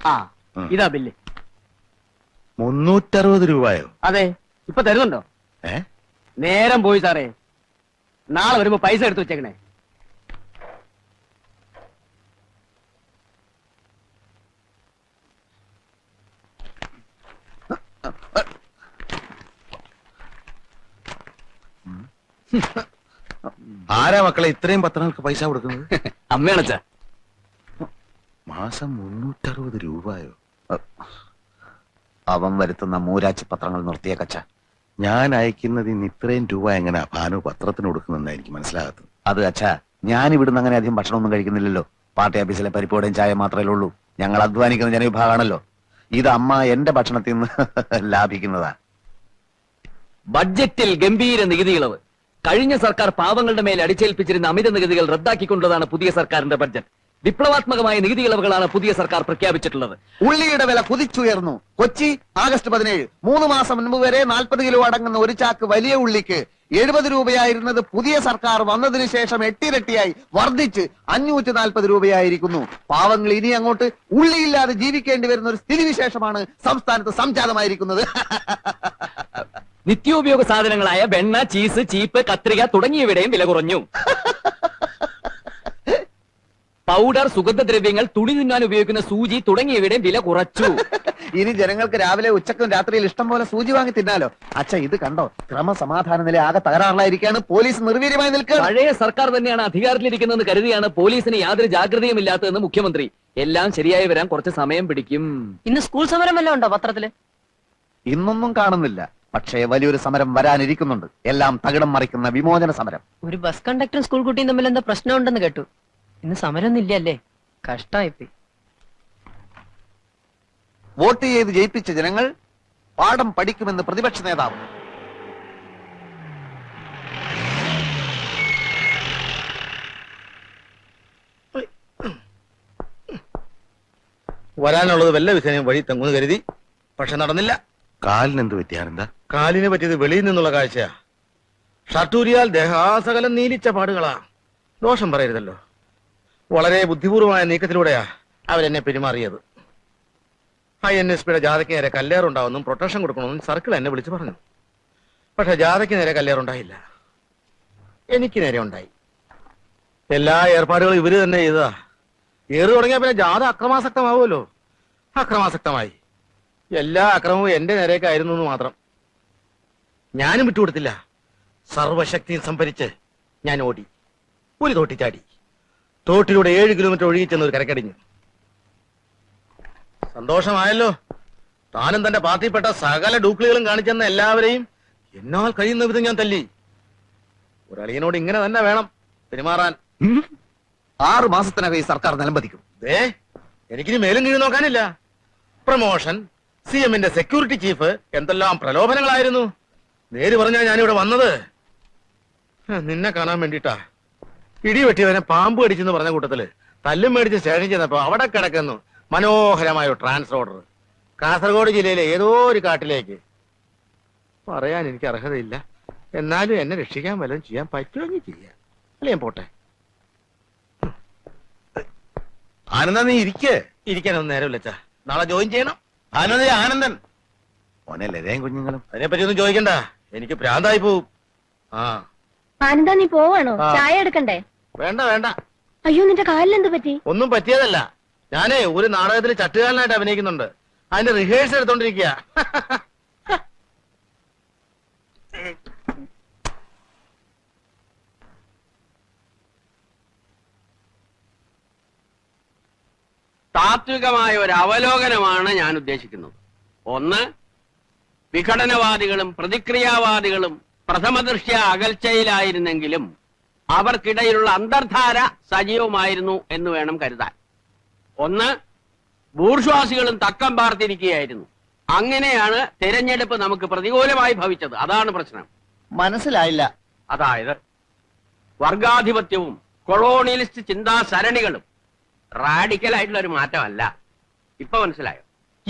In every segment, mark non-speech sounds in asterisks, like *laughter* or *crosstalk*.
ആ ഇതാ ബില്ല്. മുന്നൂറ്ററുപത് രൂപയോ? അതെ ഇപ്പൊ തരുന്നുണ്ടോ? ഏ? നേരം പോയി സാറേ. നാളെ വരുമ്പോ പൈസ എടുത്തു വെച്ചേക്കണേ. ആരാ മക്കളെ ഇത്രയും പത്രങ്ങൾക്ക് പൈസ കൊടുക്കുന്നത്? *laughs* അമ്മയാണച്ചാ. മാസം മുന്നൂറ്ററുപത് രൂപയോ? അവൻ വരുത്തുന്ന മൂരാച്ചി പത്രങ്ങൾ നിർത്തിയ കച്ച. ഞാൻ അയക്കുന്നത് ഇന്ന് ഇത്രയും രൂപ എങ്ങനെയാ ഭാനു പത്രത്തിന് കൊടുക്കുന്നെന്ന് എനിക്ക് മനസ്സിലാകത്തത്? അത് അച്ഛാ ഞാൻ ഇവിടുന്ന് അങ്ങനെ അധികം ഭക്ഷണമൊന്നും കഴിക്കുന്നില്ലല്ലോ. പാർട്ടി ഓഫീസിലെ പരിപ്പോടെയും ചായ മാത്രമേ ഉള്ളൂ. ഞങ്ങൾ അധ്വാനിക്കുന്ന ജനവിഭാഗമാണല്ലോ. ഇത് അമ്മ എന്റെ ഭക്ഷണത്തിൽ നിന്ന് *laughs* ലാഭിക്കുന്നതാ. ബഡ്ജറ്റിൽ ഗംഭീര നികുതി ഇളവ് കഴിഞ്ഞ സർക്കാർ പാവങ്ങളുടെ മേൽ അടിച്ചേൽപ്പിച്ചിരുന്ന അമിത നികുതികൾ റദ്ദാക്കിക്കൊണ്ടതാണ് പുതിയ സർക്കാരിന്റെ ബഡ്ജറ്റ്. വിപ്ലവാത്മകമായ നികുതി ഇളവുകളാണ് പുതിയ സർക്കാർ പ്രഖ്യാപിച്ചിട്ടുള്ളത്. ഉള്ളിയുടെ വില കുതിച്ചുയർന്നു. കൊച്ചി ആഗസ്റ്റ് പതിനേഴ്. മൂന്ന് മാസം മുൻപ് വരെ നാൽപ്പത് കിലോ അടങ്ങുന്ന ഒരു ചാക്ക് വലിയ ഉള്ളിക്ക് എഴുപത് രൂപയായിരുന്നത് പുതിയ സർക്കാർ വന്നതിന് ശേഷം എട്ടിരട്ടിയായി വർദ്ധിച്ച് അഞ്ഞൂറ്റി നാൽപ്പത് രൂപയായിരിക്കുന്നു. പാവങ്ങൾ ഇനി അങ്ങോട്ട് ഉള്ളിയില്ലാതെ ജീവിക്കേണ്ടി വരുന്ന ഒരു സ്ഥിതിവിശേഷമാണ് സംസ്ഥാനത്ത് സംജാതമായിരിക്കുന്നത്. നിത്യോപയോഗ സാധനങ്ങളായ വെണ്ണ ചീസ് ചീപ്പ് കത്രിക തുടങ്ങിയവയുടെയും വില കുറഞ്ഞു. പൗഡർ സുഗന്ധദ്രവ്യങ്ങൾ തുണി തിന്നാൻ ഉപയോഗിക്കുന്ന സൂചി തുടങ്ങിയവയുടെ വില കുറച്ചു. *laughs* ഇനി ജനങ്ങൾക്ക് രാവിലെ ഉച്ചക്കും രാത്രിയിൽ ഇഷ്ടം പോലെ സൂചി വാങ്ങി തിന്നാലോ? അച്ഛ ഇത് കണ്ടോ? ക്രമസമാധാന നില ആകെ തകരാറിലായിരിക്കാണ് പോലീസ് നിർവീര്യമായി നിൽക്കുക പഴയ സർക്കാർ തന്നെയാണ് അധികാരത്തിലിരിക്കുന്നതെന്ന് കരുതിയാണ് പോലീസിന് യാതൊരു ജാഗ്രതയും ഇല്ലാത്തതെന്ന് മുഖ്യമന്ത്രി. എല്ലാം ശരിയായി വരാൻ കുറച്ച് സമയം പിടിക്കും. ഇന്ന് സ്കൂൾ സമരം വല്ലതും ഉണ്ടോ പത്രത്തിൽ? ഇന്നൊന്നും കാണുന്നില്ല. പക്ഷേ വലിയൊരു സമരം വരാനിരിക്കുന്നുണ്ട്. എല്ലാം തകിടം മറിക്കുന്ന വിമോചന സമരം. ഒരു ബസ് കണ്ടക്ടറും സ്കൂൾ കുട്ടിയും തമ്മിൽ എന്താ പ്രശ്നം ഉണ്ടെന്ന് കേട്ടു. ഇന്ന് സമരമൊന്നും ഇല്ലല്ലേ കഷ്ടായിപ്പോയി. വോട്ട് ചെയ്ത് ജയിപ്പിച്ച ജനങ്ങൾ പാഠം പഠിക്കുമെന്ന് പ്രതിപക്ഷ നേതാവ്. വരാനുള്ളത് വല്ല വിധേനയും വഴി തെങ്ങുന്ന് കരുതി പക്ഷെ നടന്നില്ല. കാലിന് എന്ത് പറ്റിയാണെന്താ കാലിന് പറ്റിയത് വെളിയിൽ നിന്നുള്ള കാഴ്ചയാ. ഷട്ടൂരിയാൽ ദേഹാസകലം നീലിച്ച പാടുകളാ. ദോഷം പറയരുതല്ലോ. വളരെ ബുദ്ധിപൂർവമായ നീക്കത്തിലൂടെയാ അവരെന്നെ പെരുമാറിയത്. ഐ എൻ എസ് പിയുടെ ജാഥയ്ക്ക് നേരെ കല്ലേറുണ്ടാവുമെന്നും പ്രൊട്ടക്ഷൻ കൊടുക്കണമെന്നും സർക്കിൾ എന്നെ വിളിച്ചു പറഞ്ഞു. പക്ഷെ ജാഥയ്ക്ക് നേരെ കല്ലേറുണ്ടായില്ല. എനിക്ക് നേരെ ഉണ്ടായി. എല്ലാ ഏർപ്പാടുകളും ഇവർ തന്നെ ചെയ്തതാ. ഏറി തുടങ്ങിയ പിന്നെ ജാഥ അക്രമാസക്തമാവുമല്ലോ. അക്രമാസക്തമായി. എല്ലാ അക്രമവും എന്റെ നേരേക്കായിരുന്നു എന്ന് മാത്രം. ഞാനും വിട്ടുകൊടുത്തില്ല. സർവശക്തിയും സംഭരിച്ച് ഞാൻ ഓടി. ഒരു തോട്ടി ചാടി. തോട്ടിലൂടെ ഏഴ് കിലോമീറ്റർ ഒഴുകിച്ചെന്ന് ഒരു കരക്കടിഞ്ഞു. സന്തോഷമായല്ലോ. താനും തന്റെ പാർട്ടിപ്പെട്ട സകല ഡൂക്ലികളും കാണിച്ചെന്ന എല്ലാവരെയും എന്നാൽ കഴിയുന്ന വിധം ഞാൻ തല്ലി. ഒരളിയനോട് ഇങ്ങനെ തന്നെ വേണം പെരുമാറാൻ. ആറ് മാസത്തിനകം ഈ സർക്കാർ നിലംപതിക്കും. ദേ എനിക്കിനി മേലും കീഴ് നോക്കാനില്ല. പ്രമോഷൻ സി എമ്മിന്റെ സെക്യൂരിറ്റി ചീഫ് എന്തെല്ലാം പ്രലോഭനങ്ങളായിരുന്നു. നേര് പറഞ്ഞാ ഞാനിവിടെ വന്നത്. നിന്നെ കാണാൻ വേണ്ടിട്ടാ ഇടി വെട്ടിയവനെ പാമ്പ് കടിച്ചെന്ന് പറഞ്ഞ കൂട്ടത്തിൽ തല്ലും മേടിച്ച് സ്റ്റേഷൻ ചെന്നപ്പോ അവിടെ കിടക്കുന്നു മനോഹരമായ ട്രാൻസ് ട്രാൻസ്ഫർ ഓർഡർ. കാസർഗോഡ് ജില്ലയിലെ ഏതോ ഒരു കാട്ടിലേക്ക്. പറയാൻ എനിക്ക് അർഹതയില്ല. എന്നാലും എന്നെ രക്ഷിക്കാൻ വല്ലതും ചെയ്യാൻ പറ്റുമെങ്കിൽ ചെയ്യാം. അല്ലേ ഞാൻ പോട്ടെ? ആനന്ദ നീ ഇരിക്കേ. ഇരിക്കാനൊന്നും നേരമില്ല അച്ഛാ. നാളെ ജോയിൻ ചെയ്യണം. ആനന്ദ ആനന്ദൻ. ഓനല്ലേ കുഞ്ഞുങ്ങളും കുഞ്ഞുങ്ങളും. അതിനെപ്പറ്റി ഒന്നും ചോദിക്കണ്ട. എനിക്ക് പ്രാന്തായി പോവും. ആ. ആനന്ദ നീ പോവാണോ. ചായ എടുക്കണ്ടേ? വേണ്ട വേണ്ട. അയ്യോ നിന്റെ കാലിലെന്ത് പറ്റി? ഒന്നും പറ്റിയതല്ല. ഞാനേ ഒരു നാടകത്തിൽ ചട്ടുകാലനായിട്ട് അഭിനയിക്കുന്നുണ്ട്. അതിന്റെ റിഹേഴ്സൽ എടുത്തോണ്ടിരിക്കുക താത്വികമായ ഒരു അവലോകനമാണ് ഞാൻ ഉദ്ദേശിക്കുന്നത്. ഒന്ന് വിഘടനവാദികളും പ്രതിക്രിയാവാദികളും പ്രഥമദൃഷ്ട്യ അകൽച്ചയിലായിരുന്നെങ്കിലും അവർക്കിടയിലുള്ള അന്തർധാര സജീവമായിരുന്നു എന്ന് വേണം കരുതാൻ. ഒന്ന് ബൂർഷ്വാസികളും തക്കം പാർത്തിരിക്കുകയായിരുന്നു. അങ്ങനെയാണ് തെരഞ്ഞെടുപ്പ് നമുക്ക് പ്രതികൂലമായി ഭവിച്ചത്. അതാണ് പ്രശ്നം. മനസ്സിലായില്ല. അതായത് വർഗാധിപത്യവും കൊളോണിയലിസ്റ്റ് ചിന്താ സരണികളും റാഡിക്കൽ ആയിട്ടുള്ള ഒരു മാറ്റമല്ല. ഇപ്പൊ മനസ്സിലായോ?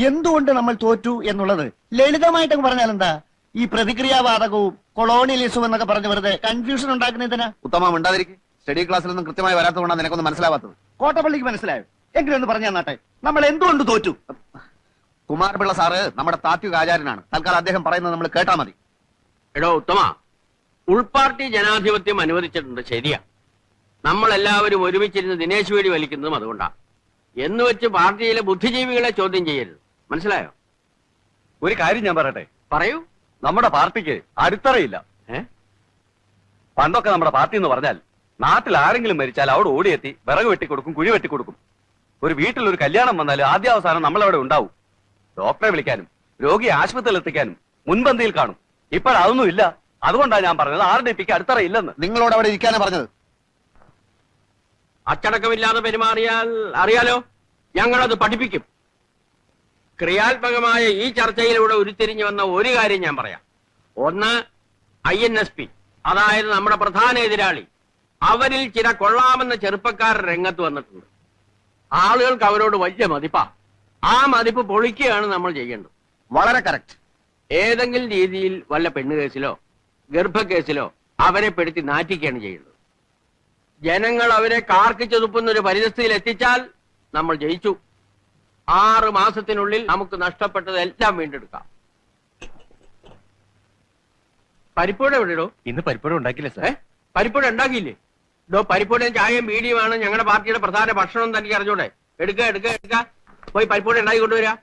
എന്തുകൊണ്ട് നമ്മൾ തോറ്റു എന്നുള്ളത്? ലളിതമായിട്ടൊക്കെ പറഞ്ഞാൽ എന്താ ഈ പ്രതിക്രിയാവാദകവും കൊളോണിയലിസവും എന്നൊക്കെ പറഞ്ഞ് വെറുതെ കൺഫ്യൂഷൻ ഉണ്ടാക്കുന്നതിനാ ഉത്തമം ഉണ്ടാതിരിക്കും സ്റ്റഡി ക്ലാസ്സിൽ ക്ലാസ്സിലൊന്നും കൃത്യമായി വരാത്തതുകൊണ്ടാണ് നിനക്കൊന്നും മനസ്സിലാവാത്തത്. കോട്ടപ്പള്ളിക്ക് മനസ്സിലായോ? എങ്കിലും ഒന്ന് പറഞ്ഞു തന്നാട്ടെ. നമ്മൾ എന്തുകൊണ്ട് തോറ്റു? കുമാരപിള്ള സാറ് നമ്മുടെ താത്വിക ആചാര്യനാണ്. തൽക്കാലം അദ്ദേഹം പറയുന്നത് നമ്മൾ കേട്ടാ മതി. എടോ ഉത്തമ. ഉൾപാർട്ടി ജനാധിപത്യം അനുവദിച്ചിട്ടുണ്ട് ശരിയാ. നമ്മൾ എല്ലാവരും ഒരുമിച്ചിരുന്ന് ദിനേശ് വേടി വലിക്കുന്നതും അതുകൊണ്ടാ. എന്ന് വെച്ച് പാർട്ടിയിലെ ബുദ്ധിജീവികളെ ചോദ്യം ചെയ്യരുത്. മനസ്സിലായോ? ഒരു കാര്യം ഞാൻ പറയട്ടെ? പറയൂ. നമ്മുടെ പാർട്ടിക്ക് അടിത്തറയില്ല. പണ്ടൊക്കെ നമ്മുടെ പാർട്ടി എന്ന് പറഞ്ഞാൽ നാട്ടിൽ ആരെങ്കിലും മരിച്ചാൽ അവിടെ ഓടിയെത്തി വിറക് വെട്ടിക്കൊടുക്കും കുഴി വെട്ടിക്കൊടുക്കും ഒരു വീട്ടിൽ ഒരു കല്യാണം വന്നാൽ ആദ്യാവസാനം നമ്മളവിടെ ഉണ്ടാവും. ഡോക്ടറെ വിളിക്കാനും രോഗിയെ ആശുപത്രിയിൽ എത്തിക്കാനും മുൻപന്തിയിൽ കാണും. ഇപ്പോഴതൊന്നും ഇല്ല. അതുകൊണ്ടാണ് ഞാൻ പറഞ്ഞത് ആർ ഡി പിക്ക് അടിത്തറയില്ലെന്ന്. നിങ്ങളോട് അവിടെ ഇരിക്കാനാണ് പറഞ്ഞത്? അച്ചടക്കമില്ലാതെ പെരുമാറിയാൽ അറിയാലോ ഞങ്ങളത് പഠിപ്പിക്കും. ക്രിയാത്മകമായ ഈ ചർച്ചയിലൂടെ ഉരുത്തിരിഞ്ഞു വന്ന ഒരു കാര്യം ഞാൻ പറയാം. ഒന്ന് ഐ എൻ എസ് പി അതായത് നമ്മുടെ പ്രധാന എതിരാളി. അവരിൽ ചില കൊള്ളാമെന്ന ചെറുപ്പക്കാർ രംഗത്ത് വന്നിട്ടുണ്ട്. ആളുകൾക്ക് അവരോട് വലിയ മതിപ്പാ. ആ മതിപ്പ് പൊളിക്കുകയാണ് നമ്മൾ ചെയ്യേണ്ടത്. വളരെ കറക്റ്റ്. ഏതെങ്കിലും രീതിയിൽ വല്ല പെണ്ണുകേസിലോ ഗർഭക്കേസിലോ അവരെ പെടുത്തി നാറ്റിക്കുകയാണ് ചെയ്യേണ്ടത് ജനങ്ങൾ അവരെ കാർക്കിച്ചു ചെതുപ്പുന്ന ഒരു പരിതസ്ഥിതിയിൽ എത്തിച്ചാൽ നമ്മൾ ജയിച്ചു. ആറ് മാസത്തിനുള്ളിൽ നമുക്ക് നഷ്ടപ്പെട്ടത് എല്ലാം വീണ്ടെടുക്കാം. പരിപ്പൂടെ എവിടെയോ ഇന്ന് പരിപ്പഴം ഉണ്ടാക്കില്ല സാർ? പരിപ്പൂടെ ഉണ്ടാക്കിയില്ലേ? ഇതോ പരിപ്പൂടെയും ചായയും ബീഡിയുമാണ് ഞങ്ങളുടെ പാർട്ടിയുടെ പ്രധാന ഭക്ഷണം തനിക്ക് അറിഞ്ഞൂടെ? എടുക്ക എടുക്ക എടുക്ക. പോയി പരിപ്പൂടെ ഉണ്ടാക്കി കൊണ്ടുവരാ.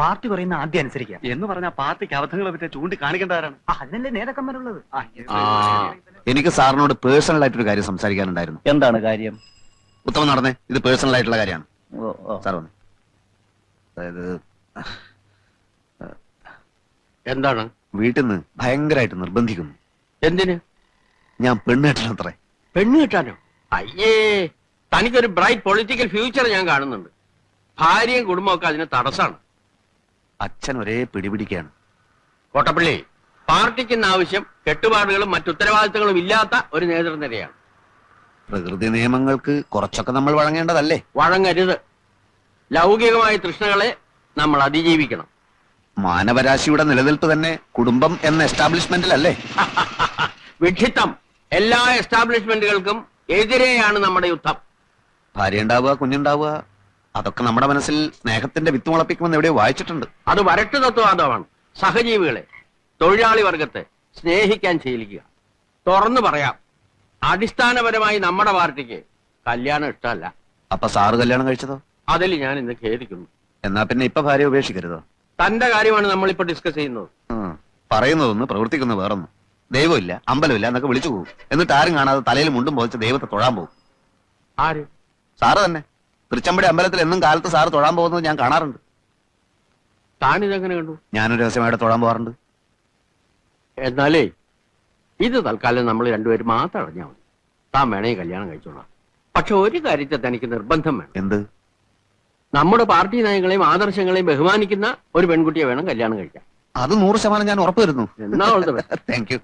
പാർട്ടി പറയുന്ന ആദ്യം അനുസരിക്കാം. എന്ന് പറഞ്ഞാൽ പാർട്ടിക്ക് അബദ്ധങ്ങളെ പറ്റി ചൂണ്ടി കാണിക്കേണ്ടവരാണ് അതിനല്ലേ നേതാക്കന്മാരുള്ളത് എനിക്ക് സാറിനോട് പേഴ്സണൽ ആയിട്ട് ഒരു കാര്യം സംസാരിക്കാനുണ്ടായിരുന്നു. എന്താണ് കാര്യം? ഉത്തമം നടന്നേ. ഇത് പേഴ്സണൽ ആയിട്ടുള്ള കാര്യമാണ്. സാർ വന്നേ. അതായത് എന്താണ്? വീട്ടിൽ നിന്ന് ഭയങ്കരമായിട്ട് നിർബന്ധിക്കുന്നു. എന്തിന്? ഞാൻ പെണ്ണ് കെട്ടണത്രേ. പെണ്ണ് കിട്ടാനോ? അയ്യേ തനിക്കൊരു ബ്രൈറ്റ് പൊളിറ്റിക്കൽ ഫ്യൂച്ചർ ഞാൻ കാണുന്നുണ്ട്. ഭാര്യയും കുടുംബമൊക്കെ അതിന് തടസ്സാണ്. അച്ഛൻ ഒരേ പിടിപിടിക്കാണ്. കോട്ടപ്പള്ളി പാർട്ടിക്ക് ഇന്ന് ആവശ്യം കെട്ടുപാടുകളും മറ്റുത്തരവാദിത്തങ്ങളും ഇല്ലാത്ത ഒരു നേതൃനിരയാണ്. പ്രകൃതി നിയമങ്ങൾക്ക് കുറച്ചൊക്കെ നമ്മൾ വഴങ്ങേണ്ടതല്ലേ? വഴങ്ങരുത്. ലൗകികമായ തൃഷ്ണകളെ നമ്മൾ അതിജീവിക്കണം. മാനവരാശിയുടെ നിലനിൽപ്പ് തന്നെ കുടുംബം എന്ന എസ്റ്റാബ്ലിഷ്മെന്റിലല്ലേ? *laughs* വിഡ്ഢിത്തം. എല്ലാ എസ്റ്റാബ്ലിഷ്മെന്റുകൾക്കും എതിരെയാണ് നമ്മുടെ യുദ്ധം. ഭാര്യ ഉണ്ടാവുക കുഞ്ഞുണ്ടാവുക അതൊക്കെ നമ്മുടെ മനസ്സിൽ സ്നേഹത്തിന്റെ വിത്ത് മുളപ്പിക്കുമെന്ന് എവിടെയോ വായിച്ചിട്ടുണ്ട്. അത് വരട്ട് തത്വവാദമാണ് സഹജീവികളെ തൊഴിലാളി വർഗത്തെ സ്നേഹിക്കാൻ ശീലിക്കുക. തുറന്നു പറയാം. അടിസ്ഥാനപരമായി നമ്മുടെ പാർട്ടിക്ക് കല്യാണം ഇഷ്ടമല്ല. അപ്പൊ സാറ് കല്യാണം കഴിച്ചതോ? അതിൽ ഞാൻ ഇന്ന് ഖേദിക്കുന്നു. എന്നാ പിന്നെ ഇപ്പൊ ഭാര്യ ഉപേക്ഷിക്കരുത്? തന്റെ കാര്യമാണ് നമ്മളിപ്പോ ഡിസ്കസ് ചെയ്യുന്നത്. പറയുന്നതൊന്ന് പ്രവർത്തിക്കുന്ന വേറൊന്നും. ദൈവമില്ല അമ്പലമില്ല എന്നൊക്കെ വിളിച്ചു പോകും എന്നിട്ട് ആരും കാണാതെ തലയിൽ മുണ്ടും പോയിച്ച് ദൈവത്തെ തൊഴാൻ പോകും ആര്? സാറ് തന്നെ. തൃച്ചമ്പടി അമ്പലത്തിൽ എന്നും കാലത്ത് സാറ് തൊഴാൻ പോകുന്നത് ഞാൻ കാണാറുണ്ട്. താനിതെങ്ങനെ കണ്ടു? ഞാനൊരു രഹസ്യമായിട്ട് തൊഴാൻ പോകാറുണ്ട്. എന്നാലേ ഇത് തൽക്കാലം നമ്മൾ രണ്ടുപേരും മാത്രം അറിഞ്ഞാൽ മതി. താൻ വേണേ കല്യാണം കഴിച്ചോളാം. പക്ഷെ ഒരു കാര്യത്തെ തനിക്ക് നിർബന്ധം വേണം. എന്ത്? നമ്മുടെ പാർട്ടി നയങ്ങളെയും ആദർശങ്ങളെയും ബഹുമാനിക്കുന്ന ഒരു പെൺകുട്ടിയെ വേണം കല്യാണം കഴിക്കാൻ. അത് നൂറ് ശതമാനം ഞാൻ ഉറപ്പ് വരുന്നു എന്നാ. താങ്ക് യു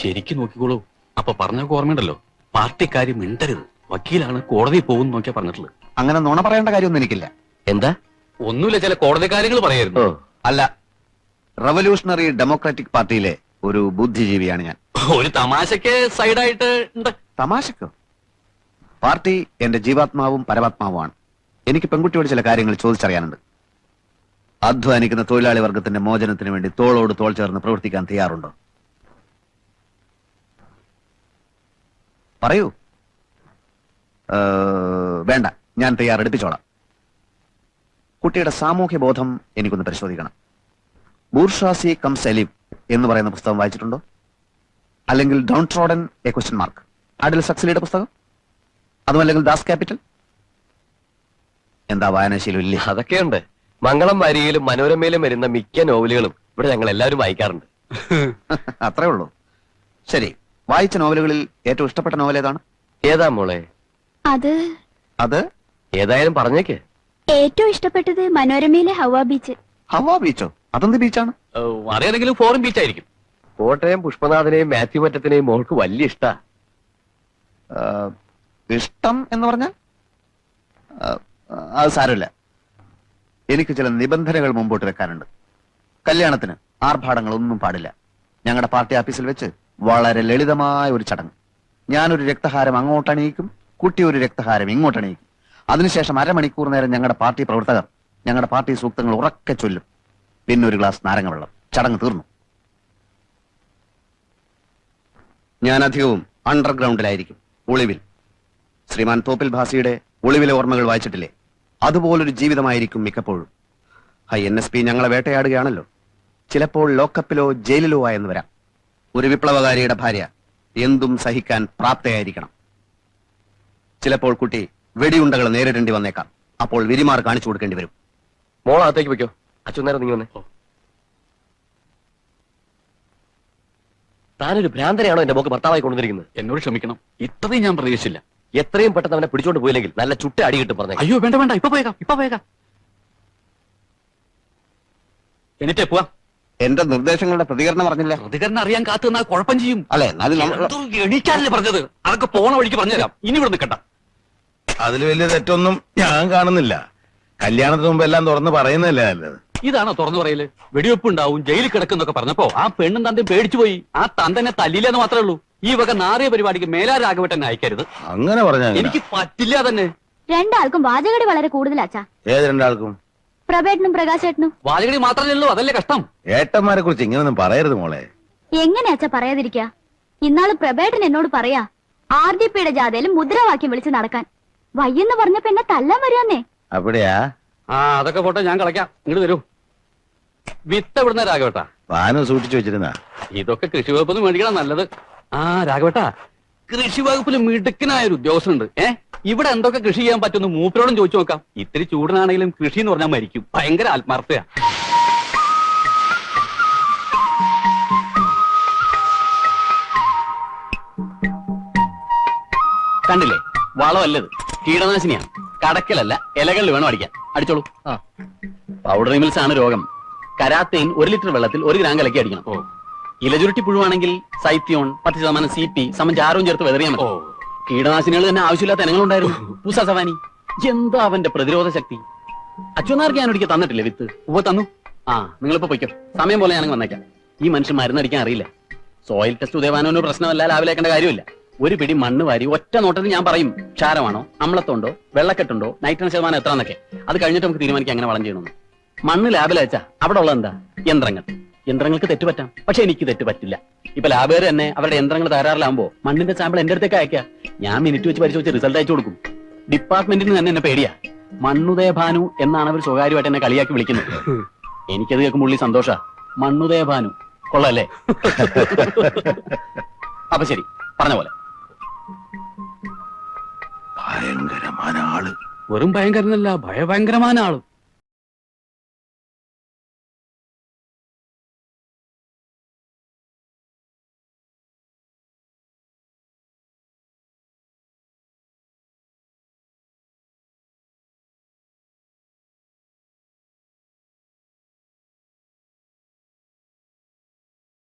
ശരിക്കും നോക്കിക്കോളൂ. അപ്പൊ പറഞ്ഞൊക്കെ ഓർമ്മയുണ്ടല്ലോ. പാർട്ടിക്കാരി മിണ്ടരുത്. വക്കീലാണ് കോടതി പോകും നോക്കിയാ പറഞ്ഞിട്ടുള്ളത്. അങ്ങനെ നുണ പറയേണ്ട കാര്യമൊന്നും എനിക്കില്ല. എന്താ? ഒന്നുമില്ല ചില കോടതി കാര്യങ്ങൾ പറയായിരുന്നു. അല്ല റവല്യൂഷണറി ഡെമോക്രാറ്റിക് പാർട്ടിയിലെ ഒരു ബുദ്ധിജീവിയാണ് ഞാൻ. ഒരു തമാശക്ക് സൈഡായിട്ട് ഉണ്ട് തമാശക്കോ? പാർട്ടി എന്റെ ജീവാത്മാവും പരമാത്മാവുമാണ്. എനിക്ക് പെൺകുട്ടിയോട് ചില കാര്യങ്ങൾ ചോദിച്ചറിയാനുണ്ട്. അധ്വാനിക്കുന്ന തൊഴിലാളി വർഗത്തിന്റെ മോചനത്തിന് വേണ്ടി തോളോട് തോൾ ചേർന്ന് പ്രവർത്തിക്കാൻ തയ്യാറുണ്ടോ? പറയൂ. വേണ്ട ഞാൻ തയ്യാറെടുപ്പിച്ചോളാം. കുട്ടിയുടെ സാമൂഹ്യ ബോധം എനിക്കൊന്ന് പരിശോധിക്കണം. ബൂർഷാസി കം സലീം എന്ന് പറയുന്ന പുസ്തകം വായിച്ചിട്ടുണ്ടോ? അല്ലെങ്കിൽ down trodden a question mark? അഡിൽ സക്സലിയുടെ പുസ്തകം? അതുമല്ലെങ്കിൽ ദാസ് ക്യാപിറ്റൽ? എന്താ വായനാശീലം ഇല്ല? അതൊക്കെയുണ്ട്. മംഗളം വാരികയിലും മനോരമയിലും വരുന്ന മിക്ക നോവലുകളും ഇവിടെ ഞങ്ങൾ എല്ലാവരും വായിക്കാറുണ്ട്. *laughs* അത്രേ ഉള്ളൂ. ശരി വായിച്ച നോവലുകളിൽ ഏറ്റവും ഇഷ്ടപ്പെട്ട നോവൽ ഏതാണ്? ഏതാ മോളെ? അത് അത്? ഏതായാലും പറഞ്ഞേക്ക്. ഏറ്റവും ഇഷ്ടപ്പെട്ടത് മനോരമയിലെ ഹവാ ബീച്ച്. ഹവാ ബീച്ചോ? അതെന്ത് ബീച്ചാണ് ഓ, അറിയാതെങ്കിലും ഫോറിൻ ബീച്ച് ആയിരിക്കും. കോട്ടയം പുഷ്പനാഥനെയും മാത്യു മറ്റത്തിനെയും മോൾക്ക് വലിയ ഇഷ്ടാ. ഇഷ്ടം എന്ന് പറഞ്ഞാൽ? ആ, അത് സാരമില്ല. എനിക്ക് ചില നിബന്ധനകൾ മുമ്പോട്ട് വെക്കാനുണ്ട്. കല്യാണത്തിന് ആർഭാടങ്ങൾ ഒന്നും പാടില്ല. ഞങ്ങളുടെ പാർട്ടി ഓഫീസിൽ വെച്ച് വളരെ ലളിതമായ ഒരു ചടങ്ങ്. ഞാനൊരു രക്തഹാരം അങ്ങോട്ട് അണിയിക്കും കുട്ടി ഒരു രക്തഹാരം ഇങ്ങോട്ട് അണിയിക്കും. അതിനുശേഷം അരമണിക്കൂർ നേരം ഞങ്ങളുടെ പാർട്ടി പ്രവർത്തകർ ഞങ്ങളുടെ പാർട്ടി സൂക്തങ്ങൾ ഉറക്കെ ചൊല്ലും. പിന്നെ ഒരു ഗ്ലാസ് നാരങ്ങ വെള്ളം. ചടങ്ങ് തീർന്നു. ഞാൻ അധികവും അണ്ടർഗ്രൗണ്ടിലായിരിക്കും. ഒളിവിൽ. ശ്രീമാൻ തോപ്പിൽ ഭാസിയുടെ ഒളിവിലെ ഓർമ്മകൾ വായിച്ചിട്ടില്ലേ? അതുപോലൊരു ജീവിതമായിരിക്കും മിക്കപ്പോഴും. ഐ എൻ എസ് പി ഞങ്ങളെ വേട്ടയാടുകയാണല്ലോ. ചിലപ്പോൾ ലോക്കപ്പിലോ ജയിലിലോ ആയെന്ന് വരാം. ഒരു വിപ്ലവകാരിയുടെ ഭാര്യ എന്തും സഹിക്കാൻ പ്രാപ്തയായിരിക്കണം. ചിലപ്പോൾ കുട്ടി വെടിയുണ്ടകൾ നേരിടേണ്ടി വന്നേക്കാം. അപ്പോൾ വിരിമാർ കാണിച്ചു കൊടുക്കേണ്ടി വരും. മോളകത്തേക്ക് വെക്കോ അച്ഛൻ നേരം നീ വന്നേ. താനൊരു ഭ്രാന്തനെയാണോ എന്റെ മോക്ക് ഭർത്താവായി കൊണ്ടുവന്നിരിക്കുന്നത്? എന്നോട് ക്ഷമിക്കണം. ഇത്രയും ഞാൻ പ്രതീക്ഷിച്ചില്ല. എത്രയും പെട്ടെന്ന് അവനെ പിടിച്ചോണ്ട് പോയില്ലെങ്കിൽ നല്ല ചുട്ട അടി കിട്ടും പറഞ്ഞേ അയ്യോ വേണ്ട വേണ്ട. ഇപ്പൊ പോയേക്കാം ഇപ്പൊ പോയേക്കാം. എന്നിട്ടേ പോവാ. എന്റെ നിർദ്ദേശങ്ങളുടെ പ്രതികരണം പറഞ്ഞില്ല പ്രതികരണം അറിയാൻ കാത്തു നിന്നാൽ കുഴപ്പം ചെയ്യും. അല്ലെ? എണീക്കാനല്ലേ പറഞ്ഞത്? അതൊക്കെ പോണ വഴിക്ക് പറഞ്ഞുതരാം. ഇനി ഇവിടെ നിൽക്കണ്ട. അതിൽ വലിയ തെറ്റൊന്നും ഞാൻ കാണുന്നില്ല. കല്യാണത്തിന് മുമ്പ് എല്ലാം തുറന്ന് പറയുന്നതല്ലേ നല്ലത്? ഇതാണോ തുറന്നു പറയൽ? വെടിവെപ്പ് ഉണ്ടാവും ജയിലിൽ കിടക്കുന്നൊക്കെ പറഞ്ഞപ്പോ ആ പെണ്ണും തന്റെ പേടിച്ചു പോയി. ആ തന്തനെ തല്ലില്ലെന്ന് മാത്രമേ ഉള്ളൂ. ഈ വക നാറിയ പരിപാടിക്ക് മേലാ രാഘവട്ടനെ അയക്കരുത്. അങ്ങനെ പറഞ്ഞാ എനിക്ക് പറ്റില്ല തന്നെ രണ്ടാൾക്കും വാചകടി വളരെ കൂടുതലാച്ചാ ഏത് രണ്ടാൾക്കും? പ്രഭേട്ടനും പ്രകാശേട്ടനും. വാചകടി മാത്രമേ ഉള്ളൂ അതല്ലേ കഷ്ടം. ഏട്ടന്മാരെ കുറിച്ച് ഇങ്ങനൊന്നും പറയരുത് മോളെ. എങ്ങനെയാച്ചാ പറയാതിരിക്കാ? ഇന്നാൾ പ്രഭേട്ടൻ എന്നോട് പറയാ ആർ ഡി പിയുടെ ജാഥയിലും മുദ്രാവാക്യം വിളിച്ച് നടക്കാൻ. വയ്യെന്ന് പറഞ്ഞപ്പോ എന്നെ തല്ലാൻ വരാന്നേ. അവിടെയാ? ആ അതൊക്കെ പോട്ടെ ഞാൻ കളയ്ക്കാം. ഇങ്ങോട്ട് തരൂ വിത്ത് എവിടുന്ന വാനം പാനം സൂക്ഷിച്ചു വെച്ചിരുന്ന? ഇതൊക്കെ കൃഷി വകുപ്പിൽ മേടിക്കണം നല്ലത്. ആ രാഘവട്ട കൃഷി വകുപ്പിൽ മിടുക്കനായ ഒരു ഉദ്യോഗസ്ഥനുണ്ട്. ഏ ഇവിടെ എന്തൊക്കെ കൃഷി ചെയ്യാൻ പറ്റുമെന്ന് മൂപ്പരോടും ചോദിച്ചു നോക്കാം. ഇത്തിരി ചൂടനാണെങ്കിലും കൃഷി എന്ന് പറഞ്ഞാൽ മരിക്കും. ഭയങ്കര ആത്മാർത്ഥയാ. കണ്ടില്ലേ? വളമല്ലത് കീടനാശിനിയാണ്. കടക്കലല്ല ഇലകളിൽ വേണം അടിക്കാൻ. അടിച്ചോളൂ. പൗഡർ മിൽസ് ആണ് രോഗം. കരാത്തേൻ ഒരു ലിറ്റർ വെള്ളത്തിൽ ഒരു ഗ്രാം കലക്കി അടിക്കണം. ഇലചുരുട്ടി പുഴുവാണെങ്കിൽ സൈത്യോൺ പത്ത് ശതമാനം സി പി സമം ചാരവും ചേർത്ത് വെതറിയാൽ മതി. കീടനാശിനികൾ തന്നെ ആവശ്യമില്ലാത്ത ഇനങ്ങളുണ്ടായിരുന്നു. പൂസ സവാനി. എന്താ അവന്റെ പ്രതിരോധ ശക്തി? അച്ഛനാർക്ക് ഞാൻ ഒരിക്കൽ തന്നിട്ടില്ലേ വിത്ത്? ഉവ തന്നു. ആ നിങ്ങളിപ്പോ പൊയ്ക്കോ. സമയം പോലെ ഞാനങ്ങ് വന്നേക്കാം. ഈ മനുഷ്യൻ മരുന്നടിക്കാൻ അറിയില്ല. സോയിൽ ടെസ്റ്റ് ഉദയവാനൊരു പ്രശ്നമല്ല ലാവിലേക്കേണ്ട കാര്യമില്ല. ഒരു പിടി മണ്ണ് വാരി ഒറ്റ നോട്ടത്തിൽ ഞാൻ പറയും ക്ഷാരമാണോ അമ്ലത്തുണ്ടോ വെള്ളക്കെട്ടുണ്ടോ നൈട്രജൻ ശതമാനം എത്ര എന്നൊക്കെ അത് കഴിഞ്ഞിട്ട് നമുക്ക് തീരുമാനിക്കാം അങ്ങനെ വളം ചെയ്യണമെന്ന്. മണ്ണ് ലാബിൽ അയച്ചാ. അവിടെ ഉള്ളത് എന്താ? യന്ത്രങ്ങൾ. യന്ത്രങ്ങൾക്ക് തെറ്റ് പറ്റാം. പക്ഷെ എനിക്ക് തെറ്റ് പറ്റില്ല. ഇപ്പൊ ലാബുകാർ തന്നെ അവരുടെ യന്ത്രങ്ങൾ തകരാറിലാകുമ്പോ മണ്ണിന്റെ സാമ്പിൾ എന്റെ അടുത്തേക്ക് അയക്കാം ഞാൻ മിനിറ്റ് വെച്ച് പരിശോധിച്ച് റിസൾട്ട് അയച്ചു കൊടുക്കും. ഡിപ്പാർട്ട്മെന്റിന് തന്നെ എന്നെ പേടിയാ. മണ്ണുദയ ഭാനു എന്നാണ് അവർ സ്വകാര്യമായിട്ട് എന്നെ കളിയാക്കി വിളിക്കുന്നത്. എനിക്കത് കേൾക്കുമ്പോൾ ഉള്ളി സന്തോഷ. മണ്ണുദയ ഭാനു. കൊള്ളല്ലേ? അപ്പൊ ശരി. പറഞ്ഞ പോലെ. ഭയങ്കരമായ ആൾ വെറും ഭയങ്കരനല്ല ഭയഭയങ്കരമായ ആൾ